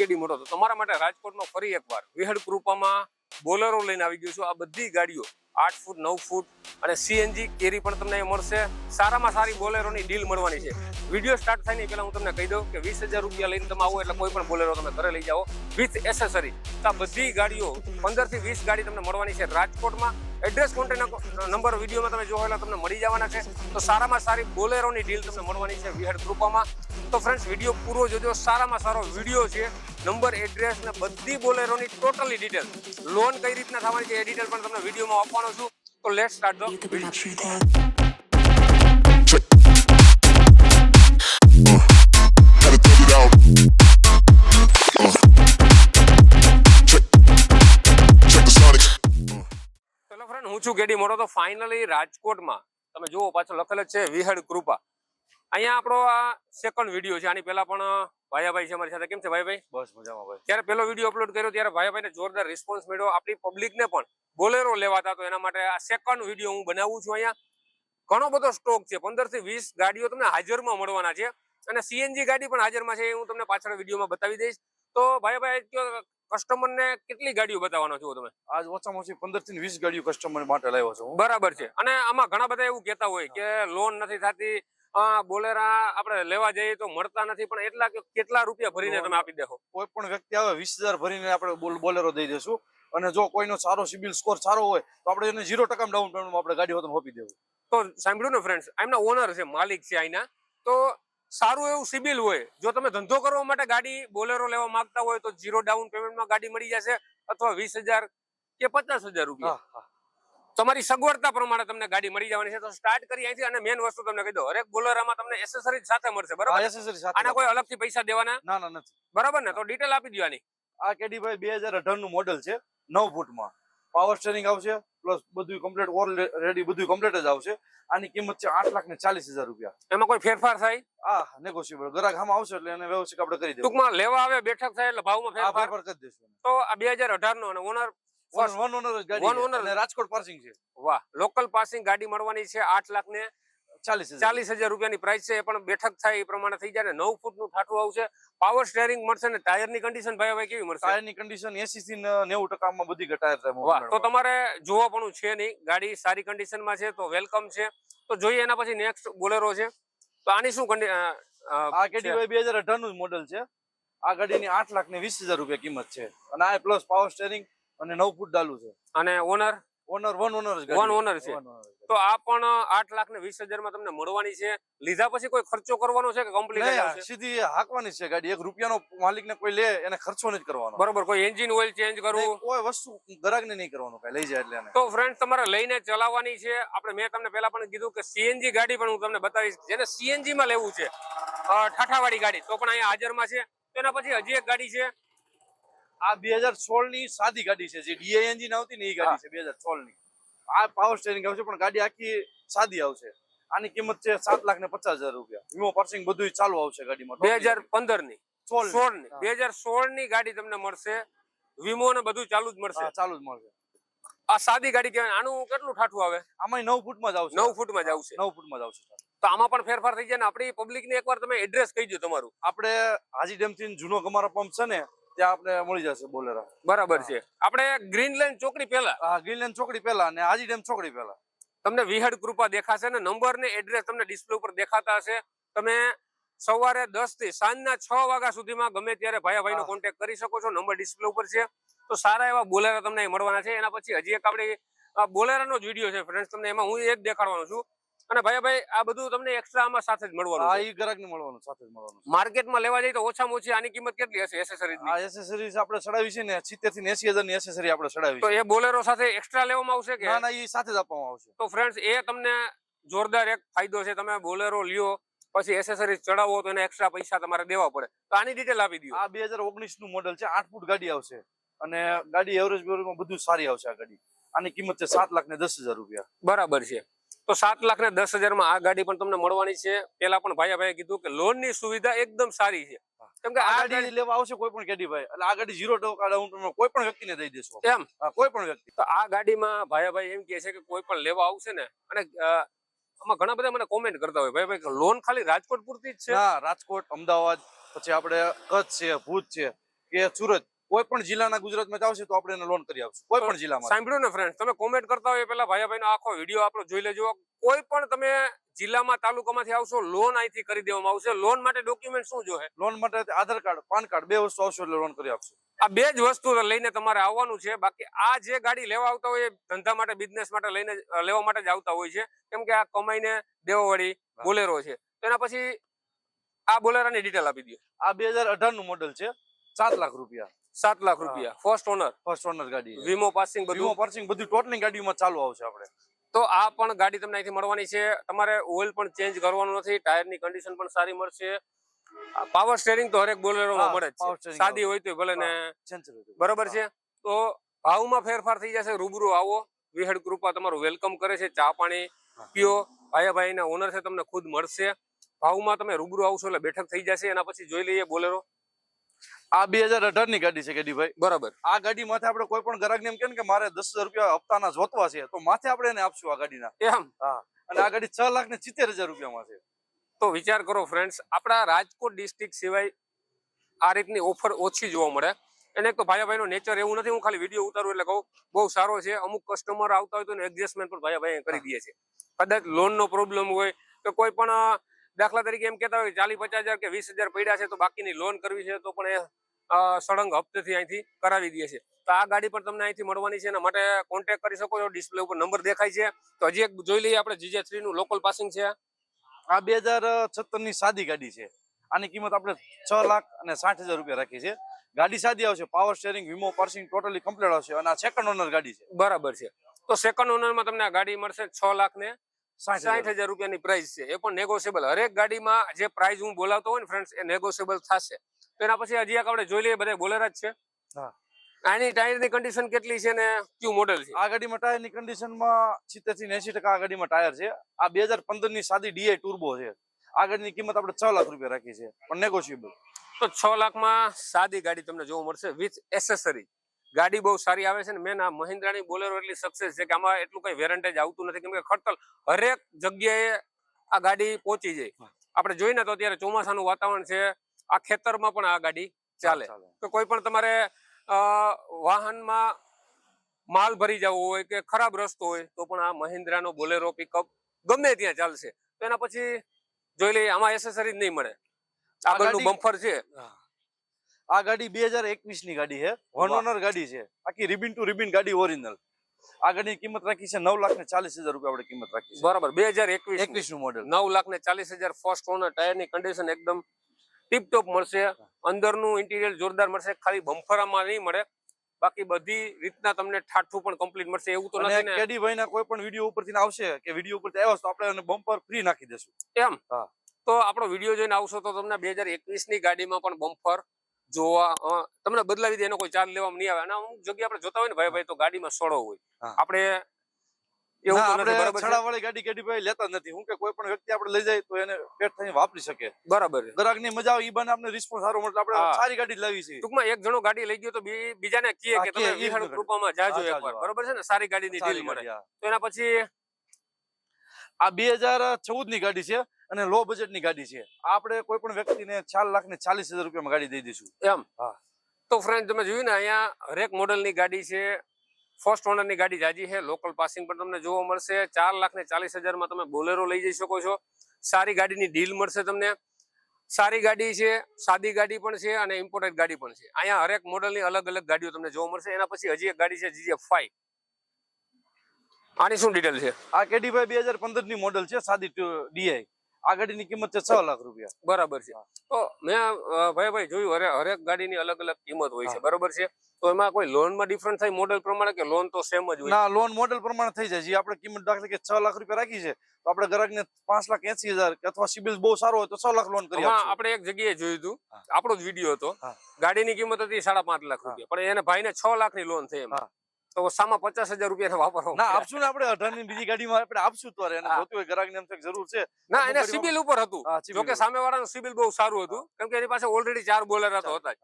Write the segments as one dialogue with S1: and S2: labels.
S1: કેડી મોટો તમારા માટે રાજકોટનો ફરી એકવાર વિહડ કૃપામાં બોલરો લઈને આવી ગયો છું. આ બધી ગાડીઓ આઠ ફૂટ, નવ ફૂટ અને સીએનજી કેરી પણ તમને મળશે. સારામાં સારી બોલેરોની ડીલ મળવાની છે. વીડિયો સ્ટાર્ટ થાય નહીં પહેલાં હું તમને કહી દઉં કે વીસ હજાર રૂપિયા લઈને તમે આવો એટલે કોઈ પણ બોલેરો તમે ઘરે લઈ જાઓ. વિથ એસેસરી તો આ બધી ગાડીઓ પંદરથી વીસ ગાડી તમને મળવાની છે રાજકોટમાં. એડ્રેસ કોન્ટેક્ટ નંબર વિડીયોમાં તમે જોવો એટલે તમને મળી જવાના છે. તો સારામાં સારી બોલેરોની ડીલ તમને મળવાની છે વિહડ કૃપામાં તો ફ્રેન્ડ્સ વીડિયો પૂરો જોજો. સારામાં સારો વીડિયો છે. નંબર એડ્રેસ ને બધી બોલેરોની ટોટલી ડિટેલ લોન કઈ રીતના થવાની છે એ ડિટેલ પણ તમને વિડીયોમાં આપવાનો છું. તો લેટ સ્ટાર્ટ ધ વીડિયો હું છું કેડી મોટો. તો ફાઇનલી રાજકોટમાં તમે જુઓ પાછો લખેલ છે વિહડ કૃપા. અહીંયા આપણો આ સેકન્ડ વીડિયો છે. આની પહેલા પણ ભાયાભાઈ છે અમારી સાથે. કેમ છે ભાઈભાઈ
S2: બસ મજામાં ભાઈ.
S1: ત્યારે પેલો વીડિયો અપલોડ કર્યો ત્યારે ભાઈભાઈને જોરદાર રિસ્પોન્સ મળ્યો. આપણી પબ્લિકને પણ બોલેરો લેવાતા તો એના માટે આ સેકન્ડ વીડિયો હું બનાવું છું અહીંયા. ઘણો બધો સ્ટોક છે. પંદરથી વીસ ગાડીઓ તમને હાજરમાં મળવાના છે. અને સીએનજી ગાડી પણ હાજરમાં છે. એ હું તમને પાછળ વિડીયોમાં બતાવી દઈશ. તો ભાઈભાઈ કસ્ટમરને કેટલી ગાડીઓ બતાવવાનો છો તમે?
S2: આજ ઓછામાં ઓછી પંદરથી વીસ ગાડીઓ કસ્ટમર માટે લાવ્યો છું
S1: બરાબર છે. અને આમાં ઘણા બધા એવું કહેતા હોય કે લોન નથી થતી બોલેરા આપણે લેવા જઈએ તો મળતા નથી પણ એટલા કેટલા રૂપિયા ભરીને તમે આપી દેખો
S2: કોઈ પણ વ્યક્તિ આવે વીસ ભરીને આપણે બોલેરો દઈ દેશું. અને જો કોઈનો સારો સિબિલ સ્કોર સારો હોય તો આપણે એને ઝીરો ટકા ડાઉન પેમેન્ટમાં આપણે ગાડી હોતને આપી દેવું.
S1: તો સાંભળ્યું ને ફ્રેન્ડ્સ એમના ઓનર છે માલિક છે અહીંના તો સારું એવું સિબિલ હોય જો તમે ધંધો કરવા માટે ગાડી બોલેરો લેવા માંગતા હોય તો ઝીરો ડાઉન પેમેન્ટમાં ગાડી મળી જશે અથવા વીસ હજાર કે પચાસ હજાર રૂપિયા. તમારી સગવડતા પ્રમાણે તમને ગાડી મળી જવાની છે. તો સ્ટાર્ટ કરી અહીંથી અને મેન વસ્તુ તમને કહી દો હરેક બોલેરામાં તમને એસેસરીઝ સાથે મળશે બરાબર?
S2: એસેસરી સાથે
S1: આના કોઈ અલગથી પૈસા દેવાના?
S2: ના ના નથી.
S1: બરાબર ને? તો ડિટેલ આપી દેવાની
S2: આ કેડી ભાઈ બે હજાર અઢારનું મોડેલ છે 9 ફૂટમાં. પાવર સ્ટેરિંગ આવશે પ્લસ બધું કમ્પ્લીટ ઓલ રેડી બધું કમ્પ્લીટ જ આવશે. આની કિંમત છે આઠ લાખ ને ચાલીસ હજાર રૂપિયા.
S1: એમાં કોઈ ફેરફાર થાય?
S2: આ નેગોશિયેબલ ગ્રાહક આમાં આવશે એટલે એને વ્યવસ્થિત આપણે કરી દેવું.
S1: ટૂંકમાં લેવા આવે બેઠક થાય એટલે ભાવમાં ફેરફાર.
S2: કરી દેશું.
S1: તો આ બે હજાર અઢાર નો અને ઓનર
S2: વન વન ઓનર જ ગાડી
S1: One
S2: છે.
S1: owner.
S2: રાજકોટ પાર્સિંગ છે.
S1: વાહ. લોકલ પાસિંગ ગાડી મળવાની છે આઠ લાખ ને
S2: ચાલીસ હજાર
S1: રૂપિયાની પ્રાઇસ છે. એ પણ બેઠક થાય એ પ્રમાણે થઈ જાય ને નવ ફૂટ ઠાઠું આવશે. પાવર સ્ટેરિંગ મળશે ને ટાયરની કન્ડિશન ભાઈ ભાઈ કેવી મળશે?
S2: ટાયરની કન્ડિશન એસી થી નેવું ટકામાં બધી ટાયર
S1: તો તમારે જોવાપણું છે નહીં. ગાડી સારી કન્ડિશનમાં છે તો વેલકમ છે. તો જોઈએ એના પછી નેક્સ્ટ બોલેરો છે. તો આની શું
S2: આ
S1: છે?
S2: બે હજાર અઢારનું મોડલ છે. આ ગાડીની આઠ લાખ ને વીસ હજાર રૂપિયા કિંમત છે. અને આ પ્લસ પાવર સ્ટેરિંગ અને નવ ફૂટ ડાલું છે.
S1: અને ઓનર?
S2: ઓનર વન ઓનર જ
S1: ઓનર છે. તો આ પણ આઠ લાખ ને વીસ હજારમાં તમને મળવાની છે. લીધા પછી કોઈ ખર્ચો કરવાનો છે કે કમ્પ્લીટ આવશે?
S2: સીધી હાકવાની છે ગાડી. એક રૂપિયાનો માલિક ને કોઈ લે એને ખર્ચો નથી કરવાનો.
S1: બરોબર કોઈ એન્જિન ઓઇલ ચેન્જ કરવું?
S2: કોઈ વસ્તુ ગ્રાહક ને નહીં કરવાનું કઈ લઈ જાય એટલે
S1: તો ફ્રેન્ડ તમારે લઈને ચલાવવાની છે. આપણે મેં તમને પહેલા પણ કીધું કે સીએનજી ગાડી પણ હું તમને બતાવીશ. જેને સીએનજી માં લેવું છે ઠાઠાવાળી ગાડી તો પણ અહીંયા હાજરમાં છે. તેના એના પછી હજી એક ગાડી છે.
S2: આ બે હજાર સોળની સાદી ગાડી છે જે એન્જિન આવતી ને એ ગાડી છે બે હજાર સોળની આ પાવર સ્ટેરિંગ આવશે પણ ગાડી આખી સાદી આવશે. આની કિંમત છે સાત લાખ ને પચાસ હજાર રૂપિયા. વીમો પાર્સિંગ બધું ચાલુ આવશે ગાડીમાં
S1: બે હજાર પંદરની સોળની બે હજાર સોળની ગાડી તમને મળશે. વીમો ને બધું ચાલુ જ મળશે.
S2: ચાલુ જ મળશે.
S1: આ સાદી ગાડી કહેવાય. આનું કેટલું ઠાઠું આવે?
S2: આમાં નવ ફૂટમાં જ આવશે.
S1: નવ ફૂટમાં જ આવશે.
S2: નવ ફૂટમાં જ આવશે.
S1: તો આમાં પણ ફેરફાર થઈ જાય ને આપણી પબ્લિક ને એકવાર તમે એડ્રેસ કહી દો તમારું.
S2: આપણે હાજી ડેમથી જૂનો કમારો પંપ છે ને ત્યાં આપણે મળી જશે બોલેરા.
S1: બરાબર છે. આપણે ગ્રીન લાઈન ચોકડી પહેલા.
S2: હા ગ્રીનલેન્ડ ચોકડી પહેલા અને આજી ડેમ ચોકડી પહેલા.
S1: તમને વિહડ કૃપા દેખાશે ને નંબર ને એડ્રેસ તમને ડિસ્પ્લે ઉપર દેખાતા હશે. તમે સવારે દસથી સાંજના છ વાગ્યા સુધીમાં ગમે ત્યારે ભાઈ ભાઈ નો. કોન્ટેક્ટ કરી શકો છો. નંબર ડિસ્પ્લે ઉપર છે. તો સારા એવા બોલેરા તમને મળવાના છે. એના પછી હજી એક આપણે બોલેરાનો જ વીડિયો છે ફ્રેન્ડ તમને એમાં હું એ જ દેખાડવાનો છું. અને ભાઈ ભાઈ આ બધું તમને એક્સ્ટ્રા આમાં સાથે જ મળવાનું
S2: હા ઈ ગ્રાહક ને મળવાનું સાથે જ મળવાનું
S1: માર્કેટમાં લેવા જઈએ તો ઓછામાં ઓછી આની કિંમત કેટલી હશે એસેસરીઝ
S2: આ એસેસરીઝ આપણે ચડાવી છે ને સિત્તેરથી એસી હજારની એસેસરી આપણે ચડાવી
S1: તો એ બોલેરો સાથે એક્સ્ટ્રા લેવામાં આવશે કે?
S2: ના ના એ સાથે જ આપવામાં આવશે.
S1: તો ફ્રેન્ડ્સ એ તમને જોરદાર એક ફાયદો છે. તમે બોલેરો લ્યો પછી એસેસરીઝ ચડાવો તો એને એક્સ્ટ્રા પૈસા તમારે દેવા પડે. તો આની ડિટેલ આપી દો
S2: આ બે નું મોડેલ છે આઠ ફૂટ ગાડી આવશે. અને ગાડી એવરેજ બેવરેજમાં બધું સારી આવશે આ ગાડી. આની કિંમત છે સાત લાખ ને દસ હજાર રૂપિયા.
S1: બરાબર છે. તો સાત લાખ ને દસ હજારમાં આ ગાડી પણ તમને મળવાની છે. પેલા પણ ભાઈ ભાઈ કીધું કે લોનની સુવિધા એકદમ સારી છે. કેમ કે
S2: આ ગાડી લેવા આવશે કોઈ પણ કેડી ભાઈ. એટલે આ ગાડી ઝીરો ટકા ડાઉન કોઈ પણ વ્યક્તિને દઈ દેશો.
S1: એમ.
S2: કોઈ પણ વ્યક્તિ.
S1: તો આ ગાડીમાં ભાઈ ભાઈ એમ કહે છે કે કોઈ પણ લેવા આવશે ને અને આમાં ઘણા બધા મને કોમેન્ટ કરતા હોય. ભાઈ ભાઈ લોન ખાલી રાજકોટ પૂરતી જ છે?
S2: હા રાજકોટ અમદાવાદ પછી આપણે કચ્છ છે ભુજ છે કે સુરત. કોઈ પણ જિલ્લાના ગુજરાતમાં આવશે તો આપણે એને લોન કરી આપશું. કોઈ પણ જિલ્લામાં.
S1: સાંભળ્યું ને ફ્રેન્ડ તમે કોમેન્ટ કરતા હોય પેલા ભાઈ આખો વીડિયો આપણો જોઈ લેજો. કોઈ પણ તમે જિલ્લામાં તાલુકામાંથી આવશો લોન અહીંથી કરી દેવામાં આવશે. લોન માટે ડોક્યુમેન્ટ શું જોઈએ?
S2: લોન માટે આધાર કાર્ડ પાન કાર્ડ બે વસ્તુ આવશે એટલે લોન કરી આપશું.
S1: આ બે જ વસ્તુ લઈને તમારે આવવાનું છે. બાકી આ જે ગાડી લેવા આવતા હોય એ ધંધા માટે બિઝનેસ માટે લઈને લેવા માટે જ આવતા હોય છે. કેમ કે આ કમાઈને દેવાવાળી. બોલેરો છે. તેના પછી આ બોલેરાની ડિટેલ આપી દો
S2: આ બે નું મોડેલ છે. સાત લાખ રૂપિયા.
S1: સાત લાખ રૂપિયા. ફર્સ્ટ ઓનર
S2: ફર્સ્ટ ઓનર ગાડી.
S1: વીમો પાસિંગ
S2: વીમો પાસિંગ બધું ટોટલી ગાડીમાં ચાલુ આવશે આપણે.
S1: તો આ પણ ગાડી તમને અહીંથી મળવાની છે. તમારે ઓઇલ પણ ચેન્જ કરવાનું નથી. ટાયરની કન્ડિશન પણ સારી મળશે. પાવર સ્ટેરિંગ તો હરેક બોલેરોમાં મળે છે. સાદી હોય તો ભલે ને બરોબર છે. તો ભાવમાં ફેરફાર થઈ જશે. રૂબરૂ આવો. વિહડ કૃપા તમારું વેલકમ કરે છે. ચા પાણી. પીઓ. ભાઈ ભાઈના ઓનર છે તમને ખુદ મળશે. ભાવમાં તમે રૂબરૂ આવશો એટલે બેઠક થઈ જશે. એના પછી જોઈ લઈએ બોલેરો.
S2: આ બે હજાર અઢારની ગાડી છે ગાડીભાઈ.
S1: બરાબર.
S2: આ ગાડી માથે આપણે કોઈ પણ ગ્રાહક એમ કે કે મારે દસ હજાર રૂપિયા હપ્તાના જોતવા છે તો માથે આપણે એને આપશું આ ગાડીના.
S1: એમ?
S2: હા. અને આ ગાડી છ લાખ ને સિત્તેર હજાર રૂપિયામાં છે.
S1: તો વિચાર કરો ફ્રેન્ડ્સ આપણા રાજકોટ ડિસ્ટ્રિક્ટ સિવાય આ રીતની ઓફર ઓછી જોવા મળે. અને એક તો ભાઈ ભાઈનો નેચર એવું નથી હું ખાલી વીડિયો ઉતારું એટલે કહું બહુ સારો છે અમુક કસ્ટમર આવતા હોય તો એડજસ્ટમેન્ટ પણ ભાઈ ભાઈ કરી દે છે. કદાચ લોનનો પ્રોબ્લેમ હોય કે કોઈ પણ દાખલા તરીકે એમ કહેતા હોય ચાલીસ પચાસ હજાર કે વીસ હજાર પડ્યા છે તો બાકીની લોન કરવી છે તો પણ એ સળંગ હપ્તેથી અહીંથી કરાવી દે છે. તો આ ગાડી પણ તમને અહીંથી મળવાની છે. એના માટે કોન્ટેક્ટ કરી શકો છો. ડિસ્પ્લે ઉપર નંબર દેખાય છે. તો હજી એક જોઈ લઈએ આપણે જીજે થ્રી નું લોકલ પાસિંગ છે.
S2: આ બે હજારની સાદી ગાડી છે. આની કિંમત આપણે છ લાખ અને સાઠ હજાર રૂપિયા રાખી છે. ગાડી સાદી આવશે. પાવર સ્ટેરિંગ વીમો પાર્સિંગ ટોટલી કમ્પ્લીટ આવશે. અને આ સેકન્ડ ઓનર ગાડી છે.
S1: બરાબર છે. તો સેકન્ડ ઓનરમાં તમને આ ગાડી મળશે છ લાખ ને
S2: સાઠ
S1: હજાર. રૂપિયાની પ્રાઇસ છે. એ પણ નેગોશિયેબલ હરેક ગાડીમાં જે પ્રાઇસ હું બોલાવતો હોય ને ફ્રેન્ડ એ નેગોશિયેબલ થશે. તો એના પછી હજી આપણે જોઈ લઈએ બધા બોલર જ છે. આની ટાયરની કન્ડિશન કેટલી છે ને કયું મોડેલ છે?
S2: આ ગાડીમાં ટાયરની કન્ડિશનમાં સિત્તેરથી એસી ટકા આ ગાડીમાં ટાયર છે. આ બે હજાર પંદરની સાદી ડીઆઈ ટુર્બો છે. આ ગાડીની કિંમત આપણે છ લાખ રૂપિયા રાખી છે. પણ નેગોશિયેબલ
S1: તો છ લાખમાં સાદી ગાડી તમને જોવા મળશે વિથ એસેસરી ગાડી બહુ સારી આવે છે ને મેન આ મહિન્દ્રાની બોલેરો એટલી સક્સેસ છે કે આમાં એટલું કઈ વેરંટેજ આવતું નથી. કેમ કે ખડતલ હરેક જગ્યાએ આ ગાડી પહોંચી જાય. આપણે જોઈને તો અત્યારે ચોમાસાનું વાતાવરણ છે. આ ખેતરમાં પણ આ ગાડી ચાલે. તો કોઈ પણ તમારે વાહનમાં માલ ભરી જવો હોય કે ખરાબ રસ્તો હોય તો પણ આ મહિન્દ્રાનો બોલેરો પિકઅપ ગમે ત્યાં ચાલશે. તો એના પછી જોઈ લઈએ આમાં એસેસરી નહીં મળે. આગળનું બમ્ફર છે.
S2: આ ગાડી બે હજાર એકવીસની ગાડી છે. વન ઓનર ગાડી છે. આખી રિબિન ટુ રિબિન ગાડી ઓરિજિનલ આ ગાડીની કિંમત રાખી છે નવ લાખ ને ચાલીસ હજાર રૂપિયા આપણે કિંમત રાખી છે.
S1: બરાબર બે હજાર એકવીસ
S2: એકવીસનું મોડલ
S1: નવ લાખ ને ચાલીસ હજાર ફર્સ્ટ ઓનર ટાયરની કન્ડિશન એકદમ ટીપટોપ મળશે. અંદરનું ઇન્ટિરિયર જોરદાર મળશે. ખાલી બમ્ફરામાં નહીં મળે. બાકી બધી રીતના તમને ઠાઠું પણ કમ્પ્લીટ મળશે. એવું તો નથી ને.
S2: કેડી ભાઈ કોઈ પણ વીડિયો ઉપરથી આવશે કે વીડિયો ઉપરથી આવ્યો તો આપણે બમ્પર ફ્રી નાખી દેશું.
S1: એમ? તો આપણો વીડિયો જોઈને આવશો તો તમને બે હજાર એકવીસની ગાડીમાં પણ બમ્ફર જોવા તમને બદલાવી દે એનો કોઈ ચાર્જ લેવામાં નહીં આવે. અને અમુક જગ્યા આપણે જોતા હોય ને ભાઈ ભાઈ તો ગાડીમાં સડો હોય. આપણે એવું
S2: આપણે ગાડી કેડી ભાઈ લેતા નથી. હું કે કોઈ પણ વ્યક્તિ આપણે લઈ જાય તો એને પેટ થઈને વાપરી શકે.
S1: બરાબર.
S2: ગ્રાહકની મજા આવે ઈ બને આપણે રિસ્પોન્સ સારો મળે આપણે સારી ગાડી લાવી છે.
S1: ટૂંકમાં એક જણો ગાડી લઈ ગયો તો બીજાને કે તમે. કૃપામાં જાજો એકવાર. બરોબર છે ને? સારી ગાડીની ડીલ મળે. તો એના પછી
S2: આ બે હજાર ચૌદની ગાડી છે. અને લો બજેટની ગાડી છે. આપણે કોઈ પણ વ્યક્તિને ચાર લાખ ને ચાલીસ હજાર રૂપિયામાં ગાડી દઈ દઈશું.
S1: એમ?
S2: હા.
S1: તો ફ્રેન્ડ તમે જોયું ને અહીંયા હરેક મોડેલની ગાડી છે ફર્સ્ટ ઓનરની ગાડી જાજી છે લોકલ પાસિંગ પણ તમને જોવા મળશે. ચાર લાખ ને ચાલીસ હજારમાં તમે બોલેરો લઈ જઈ શકો છો. સારી ગાડીની ડીલ મળશે તમને. સારી ગાડી છે સાદી ગાડી પણ છે અને ઇમ્પોર્ટેડ ગાડી પણ છે. અહીંયા હરેક મોડેલની અલગ અલગ ગાડીઓ તમને જોવા મળશે. એના પછી હજી એક ગાડી છે જીજે ફાઈવ આની શું ડિટેલ છે?
S2: આ કેડી ફાઈ બે હજાર પંદરની મોડલ છે સાદી ડીઆઈ આ ગાડીની કિંમત છે છ લાખ રૂપિયા.
S1: બરાબર છે. તો મેં ભાઈ ભાઈ જોયું હરે હરેક ગાડીની અલગ અલગ કિંમત હોય છે. બરોબર છે? તો એમાં કોઈ લોનમાં ડિફરન્ટ થાય મોડેલ પ્રમાણે કે લોન તો સેમ જ હોય?
S2: ના લોન મોડેલ પ્રમાણે થઈ જાય. જે આપણે કિંમત દાખલા કે છ લાખ રૂપિયા રાખી છે તો આપણે ગ્રાહકને પાંચ લાખ એસી હજાર અથવા સિબિલ બહુ સારો હોય તો છ લાખ લોન કરી
S1: આપણે એક જગ્યાએ જોયું હતું. આપણો જ વીડિયો હતો. ગાડીની કિંમત હતી સાડા પાંચ લાખ રૂપિયા. પણ એને ભાઈને છ લાખની લોન થઈ એમ. તો સામાં પચાસ હજાર રૂપિયા વાપરો
S2: ના આપશું ને આપણે અઢારની બીજી ગાડીમાં આપણે આપશું તો એને જોતું હોય ગ્રાહકને ને જરૂર છે
S1: ના એને સિબિલ ઉપર હતું. જોકે. સામે વાળાનું સિબિલ બહુ સારું હતું કેમ કે એની પાસે ઓલરેડી ચાર બોલર તો હતા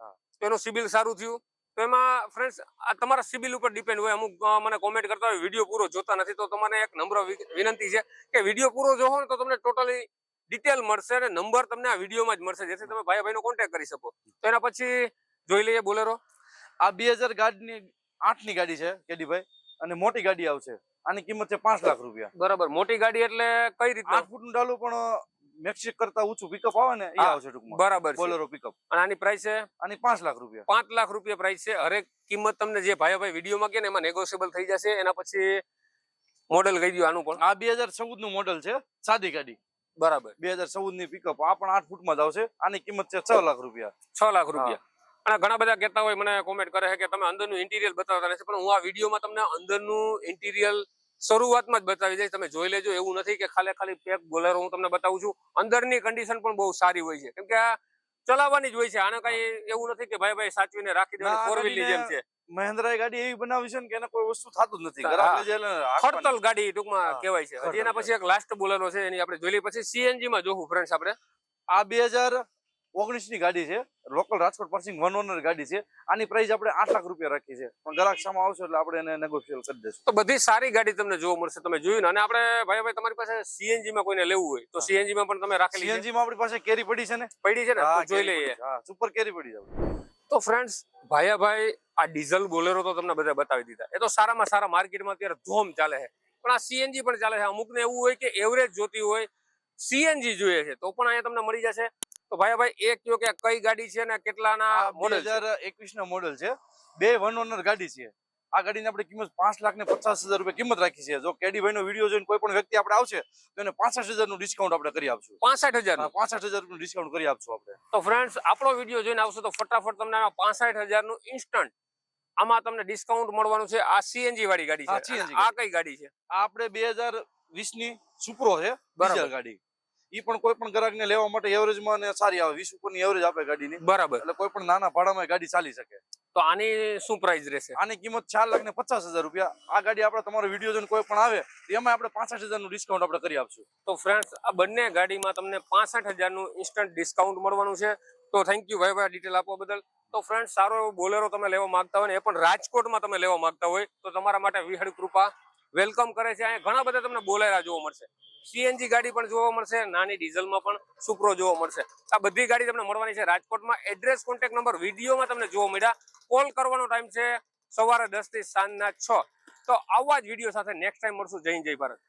S1: તો એનું સિબિલ સારું થયું. તો એમાં ફ્રેન્ડ્સ તમારા સિબિલ ઉપર ડિપેન્ડ હોય. અમુક મને કોમેન્ટ કરતા હોય વીડિયો પૂરો જોતા નથી તો તમારે એક નમ્ર વિનંતી છે કે વીડિયો પૂરો જોવો ને તો તમને ટોટલી ડિટેલ મળશે અને નંબર તમને આ વિડીયોમાં જ મળશે જેથી તમે ભાઈ ભાઈનો કોન્ટેક્ટ કરી શકો. તો એના પછી જોઈ લઈએ બોલેરો.
S2: આ બે હજાર ગાડીની આઠની ગાડી છે કેડીભાઈ. અને મોટી ગાડી આવશે. આની કિંમત છે પાંચ લાખ રૂપિયા.
S1: બરાબર. મોટી ગાડી એટલે કઈ રીતે?
S2: આઠ ફૂટનું ડાલું પણ મેક્સિક કરતા ઊંચું પિકઅપ આવે ને એ આવશે ટૂંકમાં.
S1: બરાબર
S2: બોલેરો પિકઅપ
S1: અને આની પ્રાઇસ છે?
S2: આની પાંચ લાખ રૂપિયા.
S1: પાંચ લાખ રૂપિયા પ્રાઇસ છે. હરેક કિંમત તમને જે ભાઈ ભાઈ વિડીયોમાં કે ને એમાં નેગોશિયેબલ થઈ જશે. એના પછી મોડેલ કહી દો આનું પણ.
S2: આ બે હજાર ચૌદનું મોડેલ છે સાદી ગાડી.
S1: બરાબર.
S2: બે હજાર ચૌદની પિકઅપ આ પણ આઠ ફૂટમાં જ આવશે. આની કિંમત છે છ લાખ રૂપિયા.
S1: છ લાખ રૂપિયા. અને ઘણા બધા કહેતા હોય મને કોમેન્ટ કરે છે કે તમે અંદરનું ઇન્ટિરિયર બતાવતા નથી પણ હું આ વિડીયોમાં તમને અંદરનું ઇન્ટિરિયર શરૂઆતમાં જ બતાવી દઈશ. તમે જોઈ લેજો એવું નથી કે ખાલી ખાલી પેક બોલેરો હું તમને બતાવું છું. અંદરની કન્ડિશન પણ બહુ સારી હોય છે. કેમ કે આ ચલાવવાની જ હોય છે. આને કઈ એવું નથી કે ભાઈ ભાઈ સાચવીને રાખી દેવાની ફોર વ્હીલની જેમ છે.
S2: મહેન્દ્રાએ ગાડી એવી બનાવી છે કે એને કોઈ વસ્તુ થતું જ નથી.
S1: ખડતલ ગાડી ટૂંકમાં કહેવાય છે. હજી એના પછી એક લાસ્ટ બોલેરો છે એની આપણે જોઈ લઈએ પછી સીએનજી માં જોવું ફ્રેન્ડ્સ આપણે.
S2: આ બે હજાર ઓગણીસની ગાડી છે. Local Rajkot passing one owner ગાડી છે. આની પ્રાઇસ આપણે આઠ લાખ રૂપિયા રાખી છે. પણ ગ્રાહક સામે આવશે એટલે આપણે એને નેગોશિયેટ કરી દઈશું.
S1: તો બધી સારી ગાડી તમને જોવા મળશે. તમે જોયું ને? અને આપણે ભાઈ ભાઈ તમારી પાસે સીએનજી માં કોઈને લેવું હોય તો સીએનજી માં પણ તમે રાખેલી
S2: સીએનજી માં આપણી પાસે કેરી પડી છે ને?
S1: પડી છે ને? જોઈ લઈએ.
S2: હા સુપર કેરી પડી જાવ
S1: તો ફ્રેન્ડ્સ ભાઈ ભાઈ આ ડીઝલ બોલેરો તો તમને બધા બતાવી દીધા. એ તો સારામાં સારા માર્કેટમાં અત્યારે ધોમ ચાલે છે. પણ આ સીએનજી પણ ચાલે છે. અમુકને એવું હોય કે એવરેજ જોતી હોય સીએનજી જોઈએ છે. તો પણ અહીંયા તમને મળી જશે તો ભાઈ ભાઈ એક જો કે કઈ ગાડી છે ને કેટલાના મોડેલ છે?
S2: હજાર એકવીસ ના મોડેલ છે. બે વન ઓનર ગાડી છે. આ ગાડીની આપણે કિંમત પાંચ લાખ ને પચાસ હજાર રૂપિયા કિંમત રાખી છે. જો કેડીભાઈ નો વીડિયો જોઈને કોઈ પણ વ્યક્તિ આપણે આવશે તો એને પાસઠ હજારનું ડિસ્કાઉન્ટ આપણે કરી આપશું.
S1: પાસઠ હજાર
S2: પાસઠ હજારનું ડિસ્કાઉન્ટ કરી આપશું આપણે.
S1: તો ફ્રેન્ડ્સ આપણો વીડિયો જોઈને આવશો તો ફટાફટ તમને પાસઠ હજારનું ઇન્સ્ટન્ટ આમાં તમને ડિસ્કાઉન્ટ મળવાનું છે. આ સીએનજી વાળી ગાડી છે. આ કઈ ગાડી છે?
S2: આપણે બે હજાર વીસની સુપ્રો છે. ડીઝલ ગાડી. ઈ પણ કોઈ પણ ગ્રાહક ને લેવા માટે એવરેજમાં સારી આવે. વીસ ઉપરની એવરેજ આપે ગાડીની.
S1: બરાબર.
S2: એટલે કોઈ પણ નાના ભાડામાં ગાડી ચાલી શકે.
S1: તો આની શું પ્રાઇસ રહેશે?
S2: આની કિંમત ચાર લાખ ને પચાસ હજાર રૂપિયા. આ ગાડી આપણે તમારો વીડિયો જોઈને કોઈ પણ આવે એમાં આપણે પાસઠ હજારનું ડિસ્કાઉન્ટ આપણે કરી આપશું.
S1: તો ફ્રેન્ડ્સ આ બંને ગાડીમાં તમને પાસઠ હજારનું ઇન્સ્ટન્ટ ડિસ્કાઉન્ટ મળવાનું છે. તો થેન્ક યુ ભાઈ ભાઈ ડિટેલ આપવા બદલ. તો ફ્રેન્ડ સારો એવો બોલેરો તમે લેવા માંગતા હોય ને એ પણ રાજકોટમાં તમે લેવા માંગતા હોય તો તમારા માટે વિહળ કૃપા વેલકમ કરે છે. અહીંયા ઘણા બધા તમને બોલેરા જોવા મળશે. સીએનજી ગાડી પણ જોવા મળશે. નાની ડીઝલમાં પણ સુપ્રો જોવા મળશે. આ બધી ગાડી તમને મળવાની છે રાજકોટમાં. એડ્રેસ કોન્ટેક્ટ નંબર વિડીયોમાં તમને જોવા મળ્યા. કોલ કરવાનો ટાઈમ છે સવારે દસથી સાંજના છ. તો આવા જ વીડિયો સાથે નેક્સ્ટ ટાઈમ મળશું. જય જય ભારત.